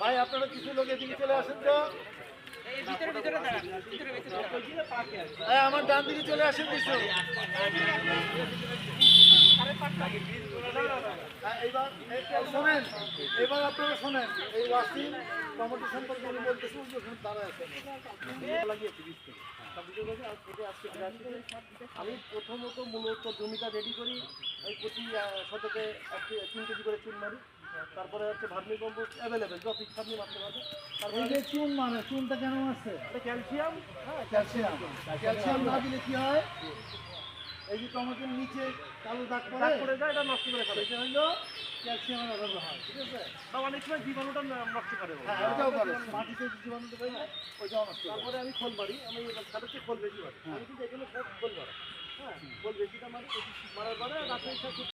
ভাই আপনারা কিছু লোক এদিকে চলে আসেন তো। হ্যাঁ আমার ডান দিকে চলে আসেন কিছু হ্যাঁ, এইবার এই- এই শোনেন এবার আপনারা শোনেন এই ওয়াসিম টমেটো সম্পর্কে উনি বলতেছেন যে ওখানে দাঁড়ায় আছে। লাগিয়েছি বীজ থেকে। তা বুঝে গেছে? আর এটা আজকে বিরাট করে আমি প্রথমত মূলত জমিটা রেডি করি ওই প্রতি শতকে তিন কেজি করে চুন মারি। তারপরে হচ্ছে ভার্মি কম্পোস্ট অ্যাভেলেবেল যত ইচ্ছা আপনি মারতে পারবেন। তারপরে যে চুন মানে চুনটা কেন আছে? এটা ক্যালসিয়াম। হ্যাঁ ক্যালসিয়াম। ক্যালসিয়াম না দিলে কি হয়? এই যে টমেটোর নিচে কালো দাগ দাগ পড়ে পড়ে যায় এটা নষ্ট করে ফেলে এটা হলো ক্যালসিয়ামের অভাব হয় ঠিক আছে? বা অনেক সময় জীবাণুটা নষ্ট করে হ্যাঁ ওটাও করে। মাটিতে জীবাণু পাই না ওইটাও নষ্ট করে। তারপরে আমি খোল মারি আমি তাদেরকে খোল বেশি মারি। আমি কিন্তু এখানে খোল মারা। হ্যাঁ খোল বেশিটা মারি মারার পরে রাসায়নিক সার